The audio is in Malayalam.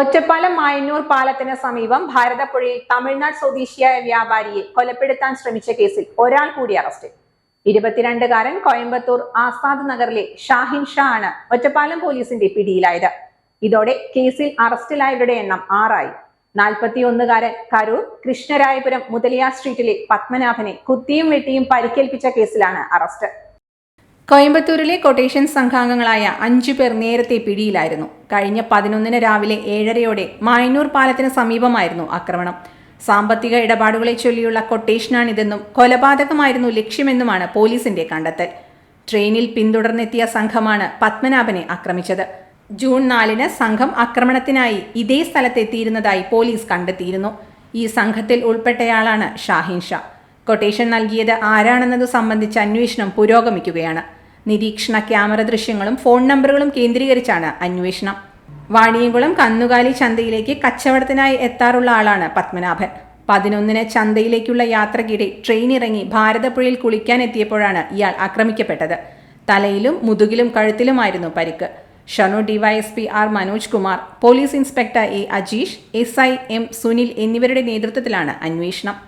ഒറ്റപ്പാലം മായന്നൂർ പാലത്തിന് സമീപം ഭാരതപ്പുഴയിൽ തമിഴ്നാട് സ്വദേശിയായ വ്യാപാരിയെ കൊലപ്പെടുത്താൻ ശ്രമിച്ച കേസിൽ ഒരാൾ കൂടി അറസ്റ്റ്. ഇരുപത്തിരണ്ടുകാരൻ കോയമ്പത്തൂർ ആസാദ് നഗറിലെ ഷാഹിൻ ഷാ ആണ് ഒറ്റപ്പാലം പോലീസിന്റെ പിടിയിലായത്. ഇതോടെ കേസിൽ അറസ്റ്റിലായവരുടെ എണ്ണം ആറായി. നാൽപ്പത്തിയൊന്നുകാരൻ കരൂർ കൃഷ്ണരായപുരം മുതലിയാർ സ്ട്രീറ്റിലെ പത്മനാഭനെ കുത്തിയും വെട്ടിയും പരിക്കേൽപ്പിച്ച കേസിലാണ് അറസ്റ്റ്. കോയമ്പത്തൂരിലെ കൊട്ടേഷൻ സംഘാംഗങ്ങളായ അഞ്ചു പേർ നേരത്തെ പിടിയിലായിരുന്നു. കഴിഞ്ഞ പതിനൊന്നിന് രാവിലെ ഏഴരയോടെ മായന്നൂർ പാലത്തിന് സമീപമായിരുന്നു ആക്രമണം. സാമ്പത്തിക ഇടപാടുകളെ ചൊല്ലിയുള്ള കൊട്ടേഷനാണിതെന്നും കൊലപാതകമായിരുന്നു ലക്ഷ്യമെന്നുമാണ് പോലീസിന്റെ കണ്ടെത്തൽ. ട്രെയിനിൽ പിന്തുടർന്നെത്തിയ സംഘമാണ് പത്മനാഭനെ ആക്രമിച്ചത്. ജൂൺ നാലിന് സംഘം ആക്രമണത്തിനായി ഇതേ സ്ഥലത്തെത്തിയിരുന്നതായി പോലീസ് കണ്ടെത്തിയിരുന്നു. ഈ സംഘത്തിൽ ഉൾപ്പെട്ടയാളാണ് ഷാഹിൻ ഷാ. കൊട്ടേഷൻ നൽകിയത് ആരാണെന്നത് സംബന്ധിച്ച അന്വേഷണം പുരോഗമിക്കുകയാണ്. നിരീക്ഷണ ക്യാമറ ദൃശ്യങ്ങളും ഫോൺ നമ്പറുകളും കേന്ദ്രീകരിച്ചാണ് അന്വേഷണം. വാണിയംകുളം കന്നുകാലി ചന്തയിലേക്ക് കച്ചവടത്തിനായി എത്താറുള്ള ആളാണ് പത്മനാഭൻ. പതിനൊന്നിന് ചന്തയിലേക്കുള്ള യാത്രക്കിടെ ട്രെയിൻ ഇറങ്ങി ഭാരതപ്പുഴയിൽ കുളിക്കാൻ എത്തിയപ്പോഴാണ് ഇയാൾ ആക്രമിക്കപ്പെട്ടത്. തലയിലും മുതുകിലും കഴുത്തിലുമായിരുന്നു പരിക്ക്. Shanu DySP R Manoj Kumar police inspector A Ajeesh S I M Sunil എന്നിവരുടെ നേതൃത്വത്തിലാണ് അന്വേഷണം.